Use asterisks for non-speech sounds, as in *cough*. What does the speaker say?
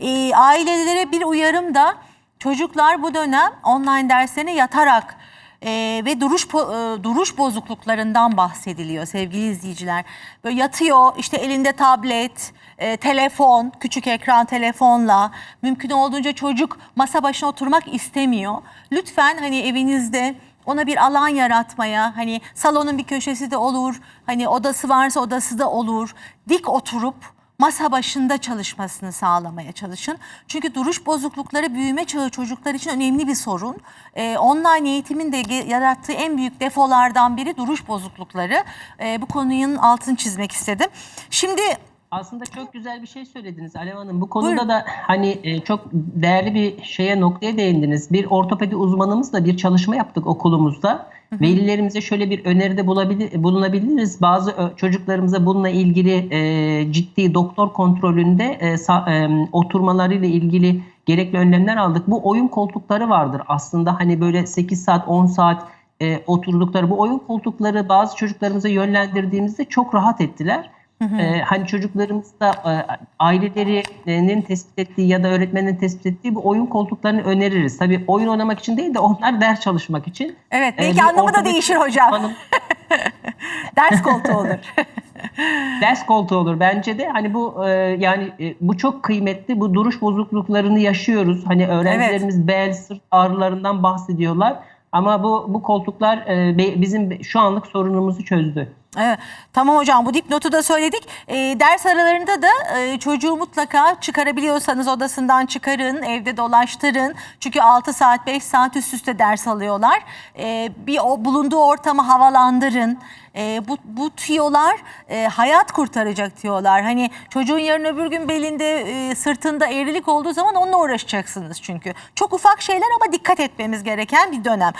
Ee, ailelere bir uyarım da çocuklar bu dönem online derslerine yatarak e, ve duruş e, duruş bozukluklarından bahsediliyor sevgili izleyiciler. Böyle yatıyor işte elinde tablet, e, telefon, küçük ekran telefonla mümkün olduğunca çocuk masa başına oturmak istemiyor. Lütfen hani evinizde ona bir alan yaratmaya hani salonun bir köşesi de olur hani odası varsa odası da olur dik oturup masa başında çalışmasını sağlamaya çalışın. Çünkü duruş bozuklukları büyüme çağı çocuklar için önemli bir sorun. Ee, online eğitimin de yarattığı en büyük defolardan biri duruş bozuklukları. Ee, bu konunun altını çizmek istedim. Şimdi Aslında çok güzel bir şey söylediniz Alev Hanım. Bu konuda Buyurun. da hani e, çok değerli bir şeye noktaya değindiniz. Bir ortopedi uzmanımızla bir çalışma yaptık okulumuzda. Velilerimize şöyle bir öneride bulunabiliriz. Bazı çocuklarımıza bununla ilgili e, ciddi doktor kontrolünde e, sa- e, oturmalarıyla ilgili gerekli önlemler aldık. Bu oyun koltukları vardır aslında hani böyle 8 saat 10 saat e, oturdukları bu oyun koltukları bazı çocuklarımıza yönlendirdiğimizde çok rahat ettiler. Ee, hani çocuklarımız da ailelerinin tespit ettiği ya da öğretmenin tespit ettiği bu oyun koltuklarını öneririz. Tabii oyun oynamak için değil de onlar *laughs* ders çalışmak için. Evet, Ee, belki bir anlamı da değişir hocam. uzmanım- *laughs* ders koltuğu olur. *laughs* ders koltuğu olur bence de. Hani bu e, yani e, bu çok kıymetli. Bu duruş bozukluklarını yaşıyoruz. Hani öğrencilerimiz bel, sırt ağrılarından bahsediyorlar. Ama bu bu koltuklar e, bizim şu anlık sorunumuzu çözdü. Evet, tamam hocam bu dipnotu da söyledik. Ee, ders aralarında da e, çocuğu mutlaka çıkarabiliyorsanız odasından çıkarın, evde dolaştırın. Çünkü 6 saat 5 saat üst üste ders alıyorlar. Ee, bir o bulunduğu ortamı havalandırın. Ee, bu, bu tiyolar e, hayat kurtaracak tiyolar. Hani çocuğun yarın öbür gün belinde e, sırtında eğrilik olduğu zaman onunla uğraşacaksınız çünkü. Çok ufak şeyler ama dikkat etmemiz gereken bir dönem.